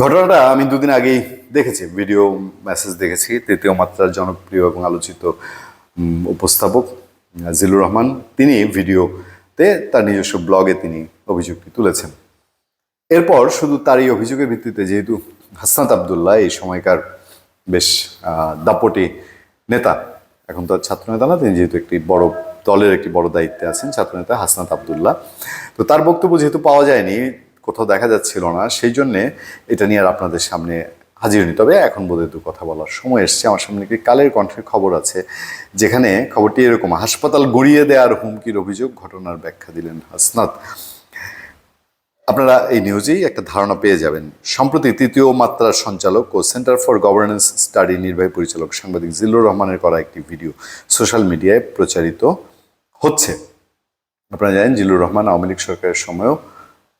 ঘটনাটা আমি দুদিন আগেই দেখেছি ভিডিও মেসেজ দেখেছি, তৃতীয় মাত্রার জনপ্রিয় এবং আলোচিত উপস্থাপক জিলুর রহমান। তিনি ভিডিওতে তার নিজস্ব ব্লগে তিনি অভিযোগটি তুলেছেন। এরপর শুধু তার এই অভিযোগের ভিত্তিতে যেহেতু হাসনাত আবদুল্লাহ এই সময়কার বেশ দাপটি নেতা, এখন তো আর ছাত্রনেতা না, তিনি যেহেতু একটি বড় দলের একটি বড় দায়িত্বে আছেন, ছাত্রনেতা হাসনাত আবদুল্লাহ। তো তার বক্তব্য যেহেতু পাওয়া যায়নি কোথাও দেখা যাচ্ছিল না, সেই জন্যে এটা নিয়ে আর আপনাদের সামনে হাজির হয়নি তবে এখন বোধহয় দু কথা বলার সময় এসছে। আমার সামনে একটি কালের কণ্ঠের খবর আছে, যেখানে খবরটি এরকম, হাসপাতাল গড়িয়ে দেওয়ার হুমকির অভিযোগ, ঘটনার ব্যাখ্যা দিলেন হাসনাত। আপনারা এই নিউজেই একটা ধারণা পেয়ে যাবেন। সম্প্রতি তৃতীয় মাত্রার সঞ্চালক ও সেন্টার ফর গভর্নেন্স স্টাডি নির্বাহী পরিচালক সাংবাদিক জিল্লুর রহমানের করা একটি ভিডিও সোশ্যাল মিডিয়ায় প্রচারিত হচ্ছে। আপনারা জানেন, জিল্লুর রহমান আওয়ামী লীগ সরকারের সময়ও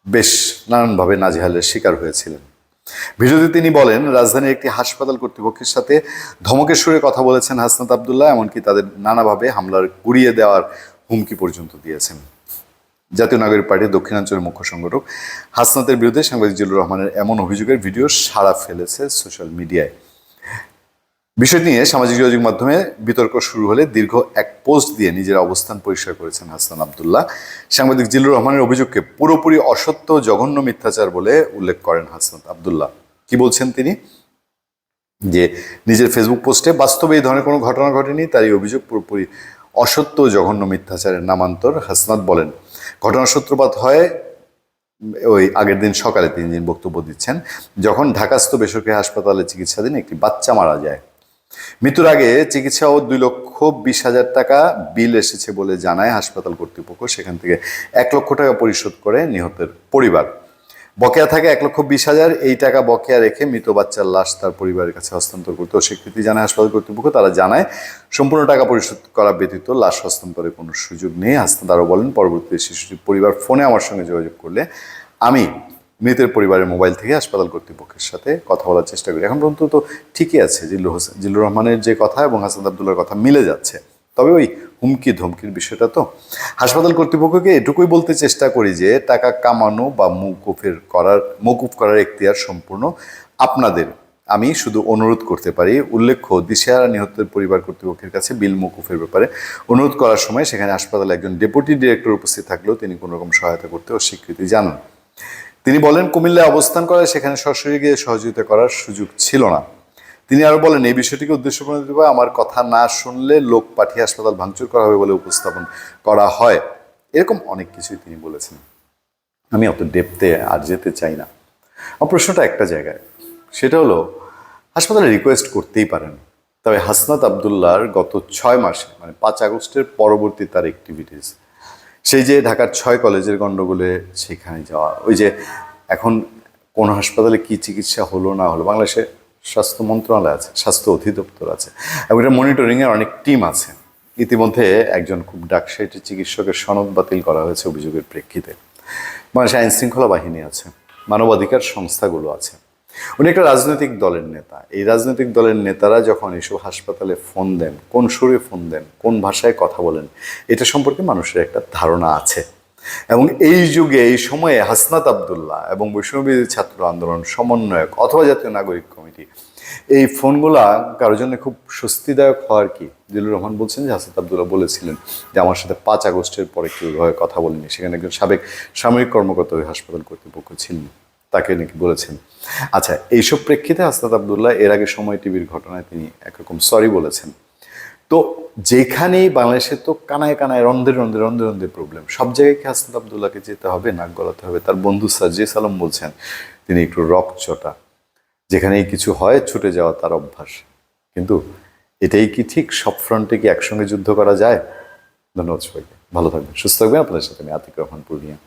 বেশ নানানভাবে নাজেহালের শিকার হয়েছিলেন। ভিডিওতে তিনি বলেন, রাজধানীর একটি হাসপাতাল কর্তৃপক্ষের সাথে ধমকের সুরে কথা বলেছেন হাসনাত আবদুল্লাহ, এমনকি তাদের নানাভাবে হামলার গুড়িয়ে দেওয়ার হুমকি পর্যন্ত দিয়েছেন। জাতীয় নাগরিক পার্টির দক্ষিণাঞ্চলের মুখ্য সংগঠক হাসনাতের বিরুদ্ধে সাংবাদিক জিল্লুর রহমানের এমন অভিযোগের ভিডিও সাড়া ফেলেছে সোশ্যাল মিডিয়ায়। বিষয়টি নিয়ে সামাজিক যোগাযোগ মাধ্যমে বিতর্ক শুরু হলে দীর্ঘ এক পোস্ট দিয়ে নিজের অবস্থান পরিষ্কার করেছেন হাসান আবদুল্লাহ। সাংবাদিক জিল্লুর রহমানের অভিযোগকে পুরোপুরি অসত্য, জঘন্য মিথ্যাচার বলে উল্লেখ করেন হাসান আবদুল্লাহ। কি বলছেন তিনি? যে নিজের ফেসবুক পোস্টে বাস্তবে এই ধরনের কোনো ঘটনা ঘটেনি তার এই অভিযোগ পুরোপুরি অসত্য, জঘন্য মিথ্যাচারের নামান্তর হাসনাত বলেন। ঘটনার সূত্রপাত হয় ওই আগের দিন সকালে, তিনি দিন বক্তব্য দিচ্ছেন। যখন ঢাকাস্থ বেসরকারি হাসপাতালে চিকিৎসাধীন একটি বাচ্চা মারা যায়। মৃত্যুর আগে চিকিৎসা ও দুই লক্ষ বিশ হাজার টাকা বিল এসেছে বলে জানায় হাসপাতাল কর্তৃপক্ষ। সেখান থেকে এক লক্ষ টাকা পরিশোধ করে নিহতের পরিবার। বকেয়া থাকে এক লক্ষ বিশ হাজার। এই টাকা বকেয়া রেখে মৃত বাচ্চার লাশ তার পরিবারের কাছে হস্তান্তর করতে স্বীকৃতি জানায় হাসপাতাল কর্তৃপক্ষ। তারা জানায়, সম্পূর্ণ টাকা পরিশোধ করা ব্যতীত লাশ হস্তান্তরের কোনো সুযোগ নেই। হাসপাতাল আরও বলেন পরবর্তীতে শিশুটির পরিবার ফোনে আমার সঙ্গে যোগাযোগ করলে আমি মৃতের পরিবারের মোবাইল থেকে হাসপাতাল কর্তৃপক্ষের সাথে কথা বলার চেষ্টা করি। এখন পর্যন্ত তো ঠিকই আছে জিল্লু হোসেন জিল্লুর রহমানের যে কথা এবং হাসান আবদুল্লার কথা মিলে যাচ্ছে। তবে ওই হুমকি ধমকির বিষয়টা তো হাসপাতাল কর্তৃপক্ষকে এটুকুই বলতে চেষ্টা করি যে, টাকা কামানো বা মৌকুফের করার, মৌকুফ করার এখতিয়ার সম্পূর্ণ আপনাদের। আমি শুধু অনুরোধ করতে পারি, উল্লেখ্য দিশেহারা নিহতের পরিবার কর্তৃপক্ষের কাছে বিল মৌকুফের ব্যাপারে অনুরোধ করার সময় সেখানে হাসপাতালে একজন ডেপুটি ডিরেক্টর উপস্থিত থাকলেও তিনি কোনোরকম সহায়তা করতে অস্বীকৃতি জানান। তিনি বলেন, কুমিল্লায় অবস্থান করায় সেখানে সরাসরি গিয়ে সহযোগিতা করার সুযোগ ছিল না। তিনি আরও বলেন, এই বিষয়টিকে উদ্দেশ্য আমার কথা না শুনলে লোক পাঠিয়ে হাসপাতাল ভাঙচুর করা হবে বলে উপস্থাপন করা হয়। এরকম অনেক কিছুই তিনি বলেছেন। আমি অত ডেপতে আর যেতে চাই না। আমার প্রশ্নটা একটা জায়গায়, সেটা হলো, হাসপাতালে রিকোয়েস্ট করতেই পারেন, তবে হাসনাত আবদুল্লার গত ছয় মাসে মানে পাঁচ আগস্টের পরবর্তী তার অ্যাক্টিভিটিস সেই যে ঢাকার ছয় কলেজের গণ্ডগোলে সেখানে যাওয়া, ওই যে এখন কোন হাসপাতালে কি চিকিৎসা হলো না হলো, বাংলাদেশে স্বাস্থ্য মন্ত্রণালয় আছে, স্বাস্থ্য অধিদপ্তর আছে, এবং এটা মনিটরিংয়ের অনেক টিম আছে। ইতিমধ্যে একজন খুব ডাকসাইটের চিকিৎসকের সনদ বাতিল করা হয়েছে অভিযোগের প্রেক্ষিতে। বাংলাদেশে আইন শৃঙ্খলা বাহিনী আছে, মানবাধিকার সংস্থাগুলো আছে। উনি একটা রাজনৈতিক দলের নেতা। এই রাজনৈতিক দলের নেতারা যখন এসব হাসপাতালে ফোন দেন, কোন সুরে ফোন দেন, কোন ভাষায় কথা বলেন, এটা সম্পর্কে মানুষের একটা ধারণা আছে। এবং এই যুগে, এই সময়ে হাসনাত আবদুল্লাহ এবং বৈষ্ণবী ছাত্র আন্দোলন, সমন্বয়ক অথবা জাতীয় নাগরিক কমিটি, এই ফোনগুলা কারোর জন্য খুব স্বস্তিদায়ক হওয়ার কি? দিলুর রহমান বলছেন যে, হাসনাত আবদুল্লাহ বলেছিলেন যে, আমার সাথে পাঁচ আগস্টের পরে কেউ কথা বলেনি। সেখানে একজন সাবেক সামরিক কর্মকর্তা ওই হাসপাতাল কর্তৃপক্ষ ছিলেন। তাকে নাকি বলেছেন। আচ্ছা এইসব প্রেক্ষিতে হাসনাত আবদুল্লাহ এর আগে সময় টিভির ঘটনায় তিনি একরকম সরি বলেছেন। তো যেখানেই বাংলাদেশে তো কানায় কানায় রন্ধে রন্ধে রন্ধে রন্ধে প্রবলেম সব জায়গায় কি হাসনাত আবদুল্লাহকে যেতে হবে, নাক গলাতে হবে? তার বন্ধু সাজিয়ে সালাম বলছেন, তিনি একটু রক চটা। যেখানেই কিছু হয়, ছুটে যাওয়া তার অভ্যাস। কিন্তু এটাই কি ঠিক? সব ফ্রন্টে কি একসঙ্গে যুদ্ধ করা যায়? ধন্যবাদ সবাইকে। ভালো থাকবেন, সুস্থ থাকবেন। আপনাদের সাথে আমি আতিক রহমান পূর্ণিয়া।